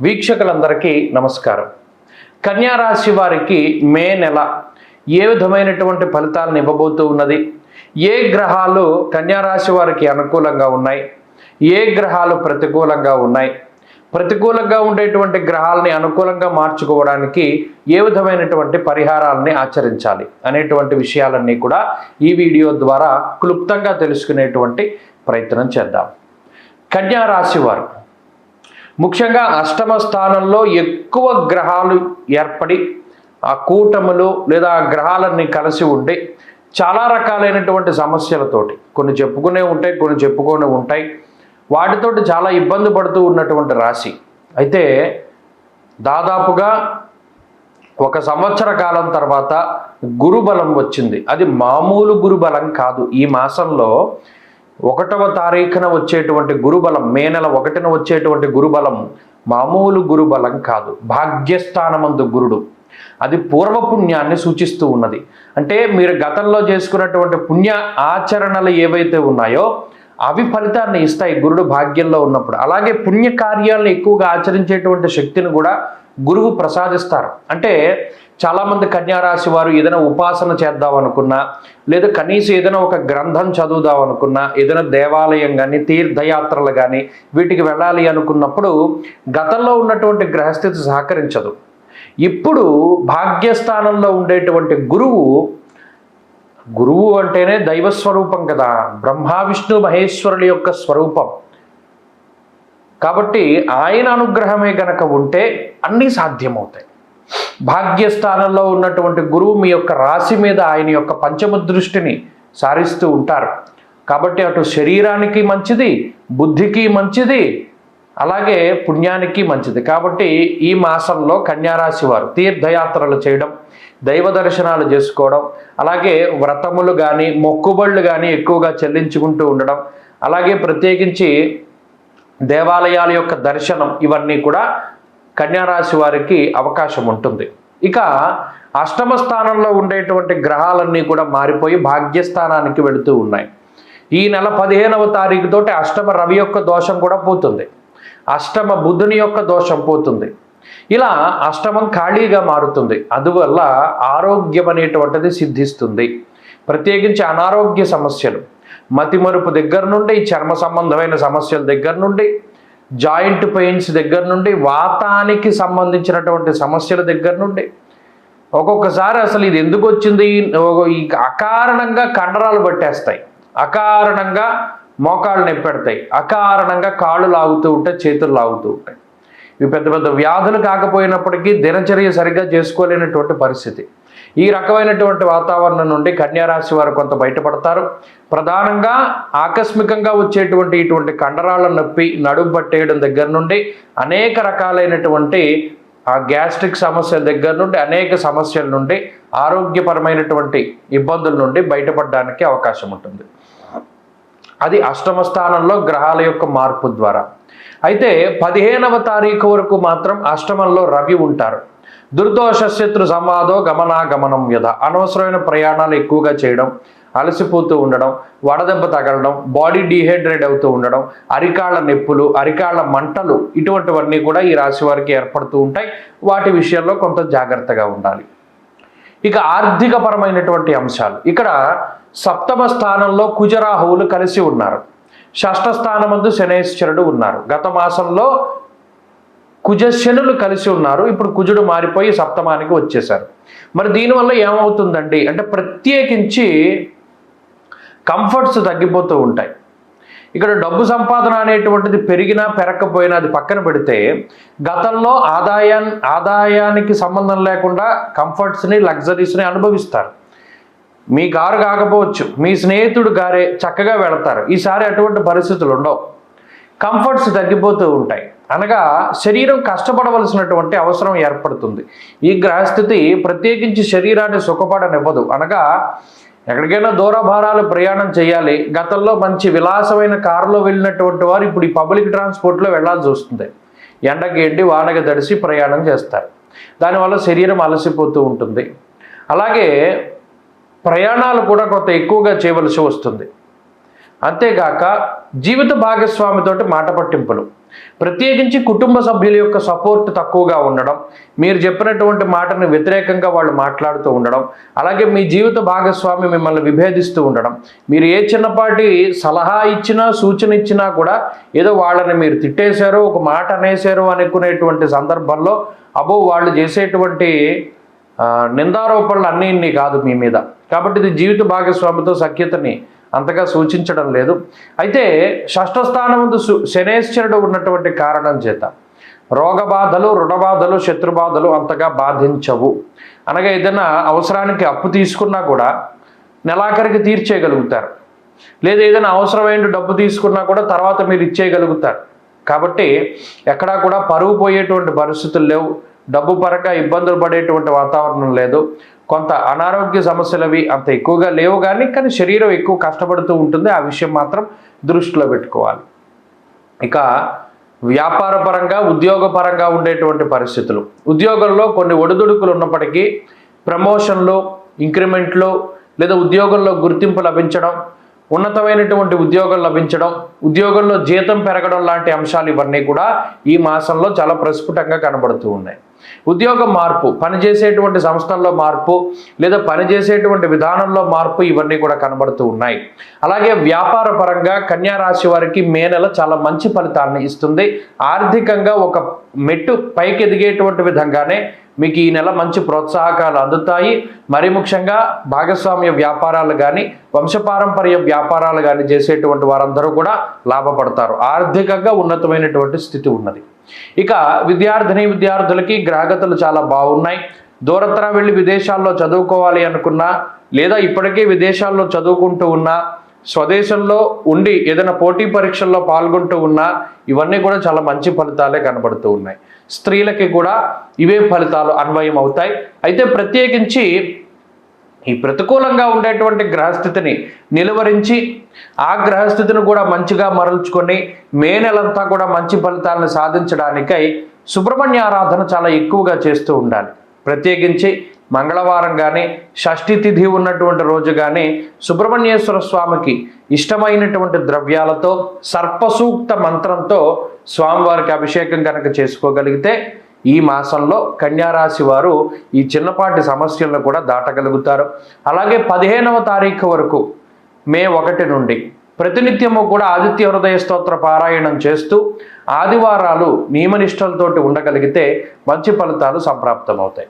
వీక్షకులందరికీ నమస్కారం. కన్యారాశి వారికి మే నెల ఏ విధమైనటువంటి ఫలితాలను ఇవ్వబోతూ ఉన్నది? ఏ గ్రహాలు కన్యారాశి వారికి అనుకూలంగా ఉన్నాయి? ఏ గ్రహాలు ప్రతికూలంగా ఉన్నాయి? ప్రతికూలంగా ఉండేటువంటి గ్రహాలని అనుకూలంగా మార్చుకోవడానికి ఏ విధమైనటువంటి పరిహారాలని ఆచరించాలి అనేటువంటి విషయాలన్నీ కూడా ఈ వీడియో ద్వారా క్లుప్తంగా తెలుసుకునేటువంటి ప్రయత్నం చేద్దాం. కన్యా రాశి వారు ముఖ్యంగా అష్టమ స్థానంలో ఎక్కువ గ్రహాలు ఏర్పడి ఆ కూటములు లేదా ఆ గ్రహాలన్నీ కలిసి ఉండి చాలా రకాలైనటువంటి సమస్యలతోటి కొన్ని చెప్పుకునే ఉంటాయి కొన్ని చెప్పుకొని ఉంటాయి. వాటితోటి చాలా ఇబ్బంది పడుతూ ఉన్నటువంటి రాశి. అయితే దాదాపుగా ఒక సంవత్సర కాలం తర్వాత గురుబలం వచ్చింది. అది మామూలు గురుబలం కాదు. ఈ మాసంలో ఒకటవ తారీఖున వచ్చేటువంటి గురుబలం మే నెల ఒకటిన వచ్చేటువంటి గురుబలం మామూలు గురుబలం కాదు. భాగ్యస్థానమందు గురుడు. అది పూర్వపుణ్యాన్ని సూచిస్తూ ఉన్నది. అంటే మీరు గతంలో చేసుకున్నటువంటి పుణ్య ఆచరణలు ఏవైతే ఉన్నాయో అవి ఫలితాన్ని ఇస్తాయి గురుడు భాగ్యంలో ఉన్నప్పుడు. అలాగే పుణ్య కార్యాలను ఎక్కువగా ఆచరించేటువంటి శక్తిని కూడా గురువు ప్రసాదిస్తారు. అంటే చాలామంది కన్యారాశి వారు ఏదైనా ఉపాసన చేద్దాం అనుకున్నా లేదా కనీసం ఏదైనా ఒక గ్రంథం చదువుదాం అనుకున్నా ఏదైనా దేవాలయం కానీ తీర్థయాత్రలు కానీ వీటికి వెళ్ళాలి అనుకున్నప్పుడు గతంలో ఉన్నటువంటి గ్రహస్థితి సహకరించదు. ఇప్పుడు భాగ్యస్థానంలో ఉండేటువంటి గురువు గురువు అంటేనే దైవ స్వరూపం కదా బ్రహ్మ విష్ణు మహేశ్వరుల యొక్క స్వరూపం. కాబట్టి ఆయన అనుగ్రహమే గనక ఉంటే అన్నీ సాధ్యమవుతాయి. భాగ్యస్థానంలో ఉన్నటువంటి గురువు మీ యొక్క రాశి మీద ఆయన యొక్క పంచమ దృష్టిని సారిస్తూ ఉంటారు. కాబట్టి అటు శరీరానికి మంచిది బుద్ధికి మంచిది అలాగే పుణ్యానికి మంచిది. కాబట్టి ఈ మాసంలో కన్యారాశి వారు తీర్థయాత్రలు చేయడం దైవ దర్శనాలు చేసుకోవడం అలాగే వ్రతములు కానీ మొక్కుబళ్ళు కానీ ఎక్కువగా చెల్లించుకుంటూ ఉండడం అలాగే ప్రత్యేకించి దేవాలయాల యొక్క దర్శనం ఇవన్నీ కూడా కన్యారాశి వారికి అవకాశం ఉంటుంది. ఇక అష్టమ స్థానంలో ఉండేటువంటి గ్రహాలన్నీ కూడా మారిపోయి భాగ్యస్థానానికి వెళుతూ ఉన్నాయి. ఈ నెల పదిహేనవ తారీఖుతోటి అష్టమ రవి యొక్క దోషం కూడా పోతుంది. అష్టమ బుధుని యొక్క దోషం పోతుంది. ఇలా అష్టమం ఖాళీగా మారుతుంది. అందువల్ల ఆరోగ్యం అనేటువంటిది సిద్ధిస్తుంది. ప్రత్యేకించి అనారోగ్య సమస్యలు. మతిమరుపు దగ్గర నుండి చర్మ సంబంధమైన సమస్యల దగ్గర నుండి జాయింట్ పెయిన్స్ దగ్గర నుండి వాతానికి సంబంధించినటువంటి సమస్యల దగ్గర నుండి. ఒక్కొక్కసారి అసలు ఇది ఎందుకు వచ్చింది? అకారణంగా కండరాలు పట్టేస్తాయి. అకారణంగా మోకాళ్ళు నొప్పెడతాయి. అకారణంగా కాళ్ళు లాగుతూ ఉంటాయి చేతులు లాగుతూ ఉంటాయి. ఇవి పెద్ద పెద్ద వ్యాధులు కాకపోయినప్పటికీ దినచర్య సరిగ్గా చేసుకోలేనటువంటి పరిస్థితి. ఈ రకమైనటువంటి వాతావరణం నుండి కన్యారాశి వారు కొంత బయటపడతారు. ప్రధానంగా ఆకస్మికంగా వచ్చేటువంటి ఇటువంటి కండరాల నొప్పి నడుము పట్టేయడం దగ్గర నుండి అనేక రకాలైనటువంటి ఆ గ్యాస్ట్రిక్ సమస్యల దగ్గర నుండి అనేక సమస్యల నుండి ఆరోగ్యపరమైనటువంటి ఇబ్బందుల నుండి బయటపడడానికి అవకాశం ఉంటుంది. అది అష్టమ స్థానంలో గ్రహాల యొక్క మార్పు ద్వారా. అయితే పదిహేనవ తారీఖు వరకు మాత్రం అష్టమంలో రవి ఉంటారు. దుర్దోష శత్రు సంవాదో గమనాగమనం యథ. అనవసరమైన ప్రయాణాలు ఎక్కువగా చేయడం అలసిపోతూ ఉండడం వడదెబ్బ తగలడం బాడీ డీహైడ్రేట్ అవుతూ ఉండడం అరికాళ్ళ నొప్పులు అరికాళ్ళ మంటలు ఇటువంటివన్నీ కూడా ఈ రాశి వారికి ఏర్పడుతూ ఉంటాయి. వాటి విషయంలో కొంత జాగ్రత్తగా ఉండాలి. ఇక ఆర్థికపరమైనటువంటి అంశాలు. ఇక్కడ సప్తమ స్థానంలో కుజరాహువులు కలిసి ఉన్నారు. షష్ఠ స్థానమందు శనేశ్వరుడు ఉన్నారు. గత మాసంలో కుజశనులు కలిసి ఉన్నారు. ఇప్పుడు కుజుడు మారిపోయి సప్తమానికి వచ్చేసారు మరి దీనివల్ల ఏమవుతుందండి? అంటే ప్రత్యేకించి కంఫర్ట్స్ తగ్గిపోతూ ఉంటాయి. ఇక్కడ డబ్బు సంపాదన అనేటువంటిది పెరిగినా పెరగకపోయినా అది పక్కన పెడితే గతంలో ఆదాయా ఆదాయానికి సంబంధం లేకుండా కంఫర్ట్స్ని లగ్జరీస్ని అనుభవిస్తారు. మీ కారు కాకపోవచ్చు మీ స్నేహితుడు గారే చక్కగా వెళతారు. ఈసారి అటువంటి పరిస్థితులు ఉండవు. కంఫర్ట్స్ తగ్గిపోతూ ఉంటాయి. అనగా శరీరం కష్టపడవలసినటువంటి అవసరం ఏర్పడుతుంది. ఈ గ్రహస్థితి ప్రత్యేకించి శరీరాన్ని సుఖపడనివ్వదు. అనగా ఎక్కడికైనా దూరభారాలు ప్రయాణం చేయాలి. గతంలో మంచి విలాసమైన కారులో వెళ్ళినటువంటి వారు ఇప్పుడు ఈ పబ్లిక్ ట్రాన్స్పోర్ట్లో వెళ్ళాల్సి వస్తుంది. ఎండకి ఎండి వానకి తడిసి ప్రయాణం చేస్తారు. దానివల్ల శరీరం అలసిపోతూ ఉంటుంది. అలాగే ప్రయాణాలు కూడా కొంత ఎక్కువగా చేయవలసి వస్తుంది. అంతేగాక జీవిత భాగస్వామితోటి మాట పట్టింపులు. ప్రత్యేకించి కుటుంబ సభ్యుల యొక్క సపోర్ట్ తక్కువగా ఉండడం మీరు చెప్పినటువంటి మాటను వ్యతిరేకంగా వాళ్ళు మాట్లాడుతూ ఉండడం అలాగే మీ జీవిత భాగస్వామి మిమ్మల్ని విభేదిస్తూ ఉండడం. మీరు ఏ చిన్నపాటి సలహా ఇచ్చినా సూచన ఇచ్చినా కూడా ఏదో వాళ్ళని మీరు తిట్టేశారు ఒక మాట అనేశారు అనుకునేటువంటి సందర్భంలో అబో వాళ్ళు చేసేటువంటి నిందారోపణలు అన్నీ కాదు మీ మీద. కాబట్టి ఇది జీవిత భాగస్వామితో సఖ్యతని అంతగా సూచించడం లేదు. అయితే షష్ఠస్థానముందు శనేశ్వరుడు ఉన్నటువంటి కారణం చేత రోగబాధలు రుణబాధలు శత్రుబాధలు అంతగా బాధించవు. అనగా ఏదైనా అవసరానికి అప్పు తీసుకున్నా కూడా నెలాఖరికి తీర్చేయగలుగుతారు. లేదా ఏదైనా అవసరమైన డబ్బు తీసుకున్నా కూడా తర్వాత మీరు ఇచ్చేయగలుగుతారు. కాబట్టి ఎక్కడా కూడా పరువు పోయేటువంటి పరిస్థితులు లేవు. డబ్బు పరంగా ఇబ్బందులు పడేటువంటి వాతావరణం లేదు. కొంత అనారోగ్య సమస్యలు అవి అంత ఎక్కువగా లేవు కానీ కానీ శరీరం ఎక్కువ కష్టపడుతూ ఉంటుంది. ఆ విషయం మాత్రం దృష్టిలో పెట్టుకోవాలి. ఇక వ్యాపార పరంగా ఉద్యోగ పరంగా ఉండేటువంటి పరిస్థితులు. ఉద్యోగంలో కొన్ని ఒడిదుడుకులు ఉన్నప్పటికీ ప్రమోషన్లు ఇంక్రిమెంట్లు లేదా ఉద్యోగంలో గుర్తింపు లభించడం ఉన్నతమైనటువంటి ఉద్యోగం లభించడం ఉద్యోగంలో జీతం పెరగడం లాంటి అంశాలు ఇవన్నీ కూడా ఈ మాసంలో చాలా ప్రస్ఫుటంగా కనబడుతూ ఉన్నాయి. ఉద్యోగ మార్పు పనిచేసేటువంటి సంస్థల్లో మార్పు లేదా పనిచేసేటువంటి విధానంలో మార్పు ఇవన్నీ కూడా కనబడుతూ ఉన్నాయి. అలాగే వ్యాపార పరంగా కన్యా రాశి వారికి మే నెల చాలా మంచి ఫలితాన్ని ఇస్తుంది. ఆర్థికంగా ఒక మెట్టు పైకి ఎదిగేటువంటి విధంగానే మీకు ఈ నెల మంచి ప్రోత్సాహకాలు అందుతాయి. మరి ముఖ్యంగా భాగస్వామ్య వ్యాపారాలు కానీ వంశపారంపర్య వ్యాపారాలు కానీ చేసేటువంటి వారందరూ కూడా లాభపడతారు. ఆర్థికంగా ఉన్నతమైనటువంటి స్థితి ఉన్నది. ఇక విద్యార్థిని విద్యార్థులకి గ్రహగతులు చాలా బాగున్నాయి. దూరత్ర వెళ్ళి విదేశాల్లో చదువుకోవాలి అనుకున్నా లేదా ఇప్పటికే విదేశాల్లో చదువుకుంటూ ఉన్నా స్వదేశంలో ఉండి ఏదైనా పోటీ పరీక్షల్లో పాల్గొంటూ ఉన్నా ఇవన్నీ కూడా చాలా మంచి ఫలితాలే కనబడుతూ ఉన్నాయి. స్త్రీలకి కూడా ఇవే ఫలితాలు అన్వయం అవుతాయి. అయితే ప్రత్యేకించి ఈ ప్రతికూలంగా ఉండేటువంటి గ్రహస్థితిని నిలువరించి ఆ గ్రహస్థితిని కూడా మంచిగా మరల్చుకొని మే నెలంతా కూడా మంచి ఫలితాలను సాధించడానికై సుబ్రహ్మణ్య ఆరాధన చాలా ఎక్కువగా చేస్తూ ఉండాలి. ప్రత్యేకించి మంగళవారం కానీ షష్ఠి తిథి ఉన్నటువంటి రోజు కానీ సుబ్రహ్మణ్యేశ్వర స్వామికి ఇష్టమైనటువంటి ద్రవ్యాలతో సర్పసూక్త మంత్రంతో స్వామివారికి అభిషేకం కనుక చేసుకోగలిగితే ఈ మాసంలో కన్యారాశి వారు ఈ చిన్నపాటి సమస్యలను కూడా దాటగలుగుతారు. అలాగే పదిహేనవ తారీఖు వరకు మే ఒకటి నుండి ప్రతినిత్యము కూడా ఆదిత్య హృదయ స్తోత్ర పారాయణం చేస్తూ ఆదివారాలు నియమనిష్టలతోటి ఉండగలిగితే మంచి ఫలితాలు సంప్రాప్తమవుతాయి.